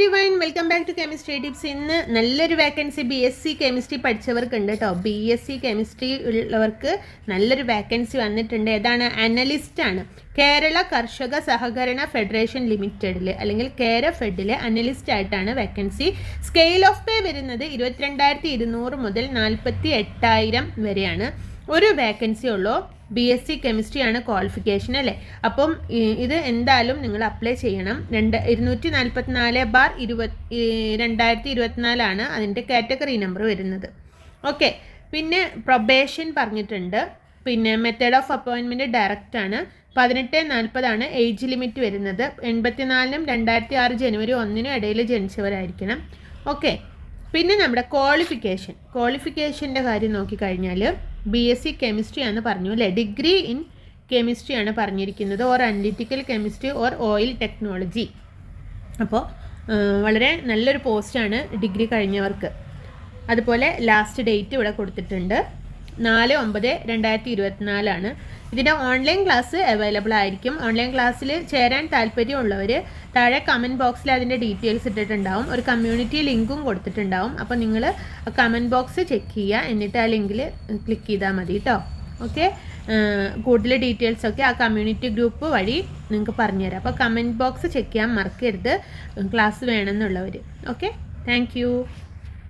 Everyone welcome back to chemistry tips ഇന്ന് നല്ലൊരു vacancy B S C chemistry പഠിച്ചവർക്ക് ഉണ്ട് കേട്ടോ ബി എസ് സി കെമിസ്ട്രി ഉള്ളവർക്ക് നല്ലൊരു വേക്കൻസി വന്നിട്ടുണ്ട്. ഏതാണ്? അനലിസ്റ്റ് ആണ്. കേരള കർഷക സഹകരണ ഫെഡറേഷൻ ലിമിറ്റഡിൽ അല്ലെങ്കിൽ കേര ഫെഡിലെ അനലിസ്റ്റ് ആയിട്ടാണ് വേക്കൻസി സ്കെയിൽ ഓഫ് പേ വരുന്നത് ഇരുപത്തിരണ്ടായിരത്തി ഇരുന്നൂറ് മുതൽ നാൽപ്പത്തി എട്ടായിരം വരെയാണ്. ഒരു വേക്കൻസി ഉള്ളൂ. ബി എസ് സി കെമിസ്ട്രി ആണ് ക്വാളിഫിക്കേഷൻ അല്ലേ? അപ്പം ഇത് എന്തായാലും നിങ്ങൾ അപ്ലൈ ചെയ്യണം. രണ്ട് ഇരുന്നൂറ്റി നാൽപ്പത്തിനാല് ബാർ ഇരുപത് രണ്ടായിരത്തി ഇരുപത്തിനാലാണ് അതിന്റെ കാറ്റഗറി നമ്പർ വരുന്നത്. ഓക്കെ പിന്നെ പ്രൊബേഷൻ പറഞ്ഞിട്ടുണ്ട്. പിന്നെ മെത്തേഡ് ഓഫ് അപ്പോയിൻമെന്റ് ഡയറക്റ്റ് ആണ്. പതിനെട്ട് നാൽപ്പതാണ് ഏജ് ലിമിറ്റ് വരുന്നത്. എൺപത്തിനാലിനും രണ്ടായിരത്തി ആറ് ജനുവരി ഒന്നിനും ഇടയിൽ ജനിച്ചവരായിരിക്കണം. ഓക്കെ പിന്നെ നമ്മുടെ ക്വാളിഫിക്കേഷൻ ക്വാളിഫിക്കേഷന്റെ കാര്യം നോക്കിക്കഴിഞ്ഞാൽ ബി എസ് സി കെമിസ്ട്രി ആണ് പറഞ്ഞു അല്ലേ? ഡിഗ്രി ഇൻ കെമിസ്ട്രി ആണ് പറഞ്ഞിരിക്കുന്നത്. Or analytical chemistry or oil technology അപ്പോൾ വളരെ നല്ലൊരു പോസ്റ്റാണ് ഡിഗ്രി കഴിഞ്ഞവർക്ക്. അതുപോലെ ലാസ്റ്റ് ഡേറ്റ് ഇവിടെ കൊടുത്തിട്ടുണ്ട്. നാല് ഒമ്പത് രണ്ടായിരത്തി ഇരുപത്തിനാലാണ് ഇതിന്റെ ഓൺലൈൻ ക്ലാസ് അവൈലബിൾ ആയിരിക്കും. ഓൺലൈൻ ക്ലാസ്സിൽ ചേരാൻ താല്പര്യമുള്ളവർ താഴെ കമന്റ് ബോക്സിൽ അതിന്റെ ഡീറ്റെയിൽസ് ഇട്ടിട്ടുണ്ടാവും. ഒരു കമ്മ്യൂണിറ്റി ലിങ്കും കൊടുത്തിട്ടുണ്ടാവും. അപ്പോൾ നിങ്ങൾ കമന്റ് ബോക്സ് ചെക്ക് ചെയ്യുക. എന്നിട്ട് ആ ലിങ്കിൽ ക്ലിക്ക് ചെയ്താൽ മതി കേട്ടോ ഓക്കെ കൂടുതൽ ഡീറ്റെയിൽസ് ഒക്കെ ആ കമ്മ്യൂണിറ്റി ഗ്രൂപ്പ് വഴി നിങ്ങൾക്ക് പറഞ്ഞുതരാം അപ്പോൾ കമന്റ് ബോക്സ് ചെക്ക് ചെയ്യാൻ മറക്കരുത്. Class വേണമെന്നുള്ളവർ okay thank